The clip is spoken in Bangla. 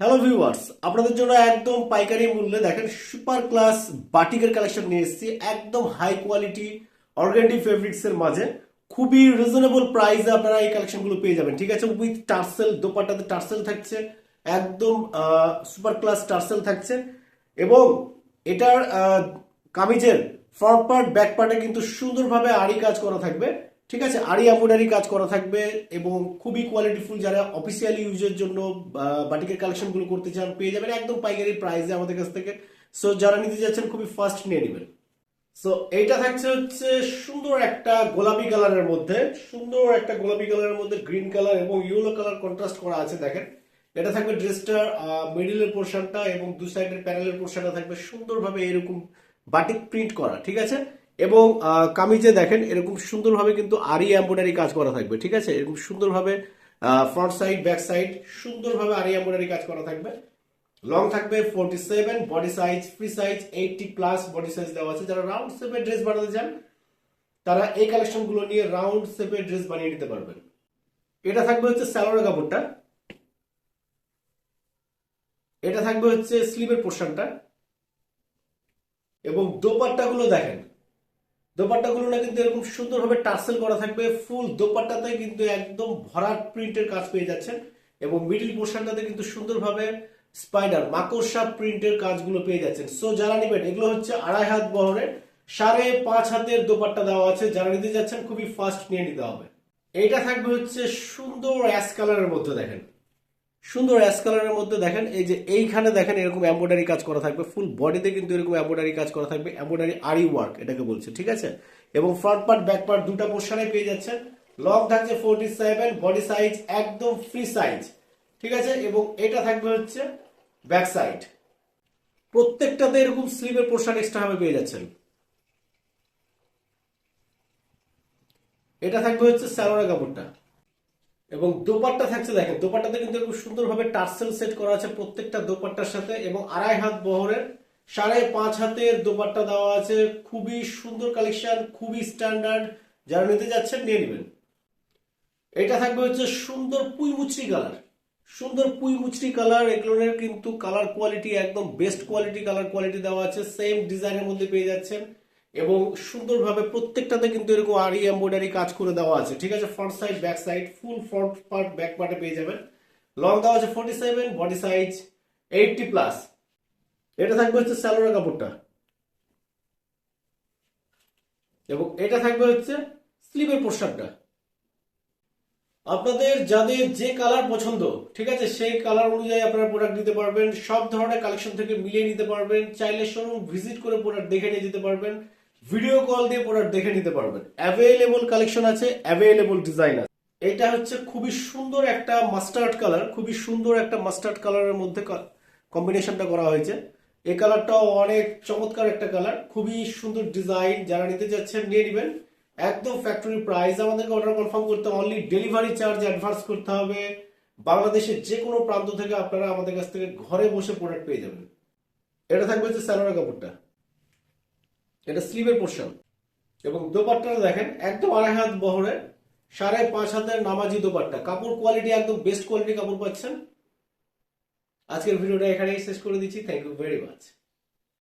হ্যালো ভিউয়ার্স আপনাদের জন্য একদম পাইকারি মূল্যে দেখেন সুপার ক্লাস বাটিকের কালেকশন নিয়ে এসেছি। একদম হাই কোয়ালিটি অর্গানডি ফেব্রিক্স এর মাঝে। খুবই রিজনেবল প্রাইসে আপনারা এই কালেকশনগুলো পেয়ে যাবেন। ঠিক আছে? উইথ টার্সেল দোপাটাতে টার্সেল থাকছে। একদম সুপার ক্লাস টার্সেল থাকছে। এবং এটার কামিজের ফ্রন্ট পার্ট ব্যাক পার্টে কিন্তু সুন্দরভাবে আড়ি কাজ করা থাকবে। ঠিক আছে, আড়ি এম্বয়ডারি কাজ করা থাকবে এবং খুবই কোয়ালিটিফুল যারা অফিসিয়াল ইউজের জন্য বাটিকের কালেকশনগুলো করতে চান, পেয়ে যাবেন একদম পাইকারি প্রাইসে আমাদের কাছ থেকে। সো যারা নিতে যাচ্ছেন, খুবই ফার্স্ট নিয়ে নেবেন। সো এইটা থাকছে হচ্ছে সুন্দর একটা গোলাপি কালারের মধ্যে, সুন্দর একটা গোলাপি কালারের মধ্যে গ্রিন কালার এবং ইয়েলো কালার কন্ট্রাস্ট করা আছে, দেখেন। এটা থাকবে ড্রেসটার মিডিলের পোর্শনটা এবং দু সাইডের প্যানেলের পোর্শনটা থাকবে সুন্দরভাবে এরকম বাটিক প্রিন্ট করা, ঠিক আছে? এবং কামিজে দেখেন এরকম সুন্দরভাবে কিন্তু আরি এম্বয়ডারি কাজ করা থাকবে, ঠিক আছে? এরকম সুন্দরভাবে ফ্রন্ট সাইড ব্যাক সাইড সুন্দরভাবে আরি এম্বয়ডারি কাজ করা থাকবে। লং থাকবে forty seven body size free size eighty plus body size দেওয়া আছে। যারা রাউন্ড শেপের ড্রেস বানাতে চান, তারা এই কালেকশনগুলো নিয়ে রাউন্ড শেপের ড্রেস বানিয়ে নিতে পারবেন। এটা থাকবে হচ্ছে স্যালোয়ার কাপড়টা। এটা থাকবে হচ্ছে স্লিভের পোর্শনটা এবং দোপাট্টা গুলো দেখেন দোপাট্টা গুলো না কিন্তু এরকম সুন্দরভাবে টার্সেল করা থাকবে। ফুল দোপাট্টাতে কিন্তু একদম ভরাট প্রিন্টের কাজ পেয়ে যাচ্ছেন এবং মিডিল পোর্শনটাতে কিন্তু সুন্দরভাবে স্পাইডার, মাকড়সা প্রিন্টের কাজগুলো পেয়ে যাচ্ছেন। সো যারা নেবেন, এগুলো হচ্ছে আড়াই হাত বহরের সাড়ে পাঁচ হাতের দোপাট্টা দেওয়া আছে। যারা নিতে যাচ্ছেন, খুবই ফাস্ট নিয়ে নিতে হবে। এটা থাকবে হচ্ছে সুন্দর অ্যাশ কালারের মধ্যে দেখেন। সুন্দর অ্যাশ কালারের মধ্যে দেখেন, এই যে এইখানে দেখেন এরকম এম্বয়ডারি কাজ করা থাকবে ফুল বডিতে কিন্তু এরকম এম্বয়ডারি কাজ করা থাকবে এম্বয়ডারি আরি ওয়ার্ক এটাকে বলছে, ঠিক আছে? এবং ফ্রন্ট পার্ট ব্যাক পার্ট দুটা পোর্শনে পেয়ে যাচ্ছেন লং থাকছে ফোরটি সেভেন বডি সাইজ একদম ফ্রি সাইজ ঠিক আছে? এবং এটা থাকবে হচ্ছে ব্যাক সাইড প্রত্যেকটাতে এরকম স্লিভের পোর্শন এক্সট্রা ভাবে পেয়ে যাচ্ছেন। এটা থাকবে হচ্ছে স্যালোরা কাপড়টা। এবং দোপাট্টা থাকছে, দেখেন, দোপাট্টাতে কিন্তু খুব সুন্দরভাবে টার্সেল সেট করা আছে প্রত্যেকটা দোপাট্টার সাথে এবং আড়াই হাত বহরের সাড়ে পাঁচ হাতের দোপাট্টা দেওয়া আছে। খুবই সুন্দর কালেকশন, খুবই স্ট্যান্ডার্ড। যারা নিতে যাচ্ছেন, নিয়ে নেবেন। এটা থাকবে হচ্ছে সুন্দর পুই কালার। সুন্দর পুই কালার, এগুলোর কিন্তু কালার কোয়ালিটি একদম বেস্ট কোয়ালিটি, কালার কোয়ালিটি দেওয়া আছে। সেম ডিজাইনের মধ্যে পেয়ে যাচ্ছেন। এবং সুন্দরভাবে প্রত্যেকটাতে কিন্তু এরকম আরি এম্বয়ডারি কাজ করে দেওয়া আছে। ঠিক আছে? Front side back side full front part back পার্টে পেয়ে যাবেন। লং দেওয়া আছে forty seven body size eighty plus এটা থাকবে হচ্ছে স্যালোরা কাপড়টা। এবং এটা থাকবে হচ্ছে স্লিভের পোশাকটা। আপনাদের যাদের যে কালার পছন্দ, ঠিক আছে? সেই কালার অনুযায়ী আপনারা প্রোডাক্ট নিতে পারবেন। সব ধরনের কালেকশন থেকে মিলিয়ে নিতে পারবেন। চাইলে শোরুম ভিজিট করে প্রোডাক্ট দেখে নিয়ে যেতে পারবেন। ভিডিও কল দিয়ে প্রোডাক্ট দেখে নিতে পারবেন। অ্যাভেলেবল কালেকশন আছে অ্যাভেলেবল ডিজাইন আছে। এটা হচ্ছে খুবই সুন্দর একটা মাস্টার্ড কালার খুবই সুন্দর একটা মাস্টার্ড কালারের মধ্যে কম্বিনেশনটা করা হয়েছে। এই কালারটাও অনেক চমৎকার একটা কালার খুবই সুন্দর ডিজাইন যারা নিতে যাচ্ছেন নিয়ে নেবেন। একদম ফ্যাক্টরি প্রাইস আমাদেরকে অর্ডার কনফার্ম করতে হবে। অনলি ডেলিভারি চার্জ অ্যাডভান্স করতে হবে। বাংলাদেশের যে কোনো প্রান্ত থেকে আপনারা আমাদের কাছ থেকে ঘরে বসে প্রোডাক্ট পেয়ে যাবেন। এটা থাকবে হচ্ছে স্যালোরা কাপড়টা। এটা স্লিভের পোর্শন এবং দোপাট্টাটা দেখেন, একদম আড়াই হাত বহরের সাড়ে পাঁচ হাতের নামাজি দোপাট্টা। কাপড় কোয়ালিটি একদম বেস্ট কোয়ালিটি কাপড় পাচ্ছেন। আজকের ভিডিওটা এখানেই শেষ করে দিচ্ছি। Thank you very much